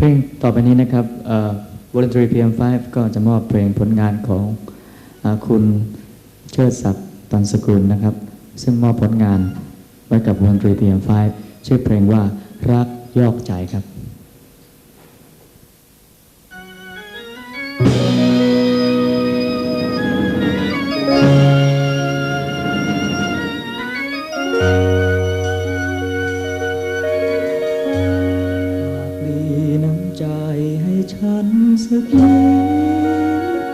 เพลงต่อไปนี้นะครับวอล u n t a r y PM5 ก็จะมอบเพลงผลงานของอคุณเชิดศักดิ์ตันสกุลนะครับ ซึ่งมอบผลงานไว้กับวงดนตรี PM5 ชื่อเพลงว่ารักยอกใจครับ นสักนิด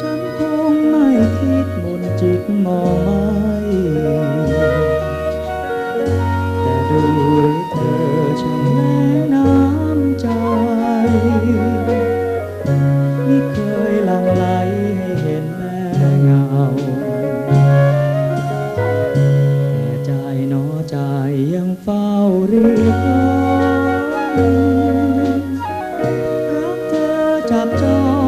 ฉันคงไม่คิดมนจิตมองไม่แต่ดูเธอช่างแรงน้ำใจ ไม่เคยลังไหลให้เห็นแม่เงา แต่ใจหนอใจยังเฝ้าเรียก จั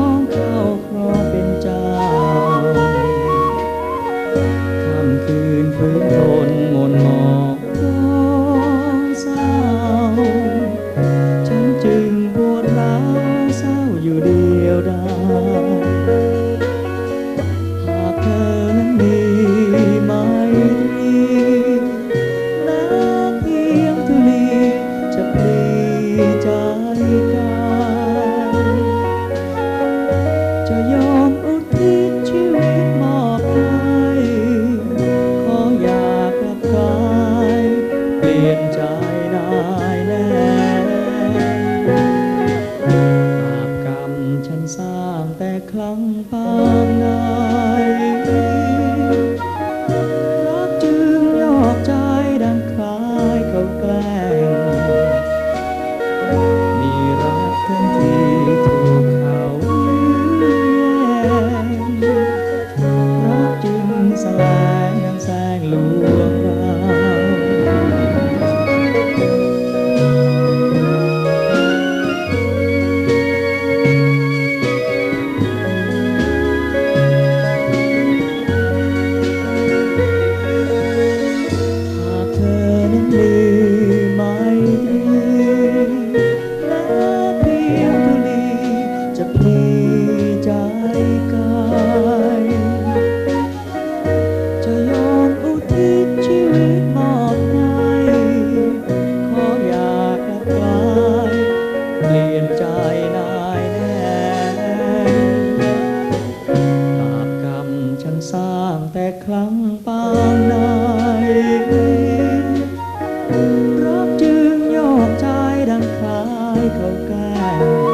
างแต่ครั้งปางนายรักจึงยอกใจดังคล้ายเขาแกล้งมีรักทั้งที่ถูกเขาแย่งรักจึงแสลงยังแสงลู time.